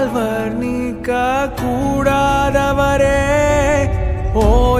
வாழ்வர் நீக்க கூடாதவரே. ஓ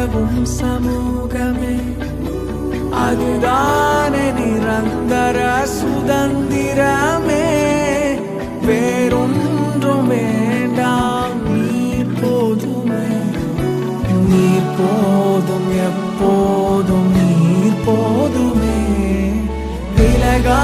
மாறவும் சமூகமே அதுதானே நிரந்தர சுதந்திரமே வேறொன்றும் வேண்டாம் நீ போதுமே நீ போதும் எப்போதும் நீர் போதுமே விலகா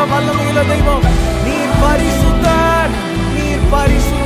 தெய்வம் வல்லமையுள்ள தெய்வம். நீர் பரிசுத்தர் நீர் பரிசு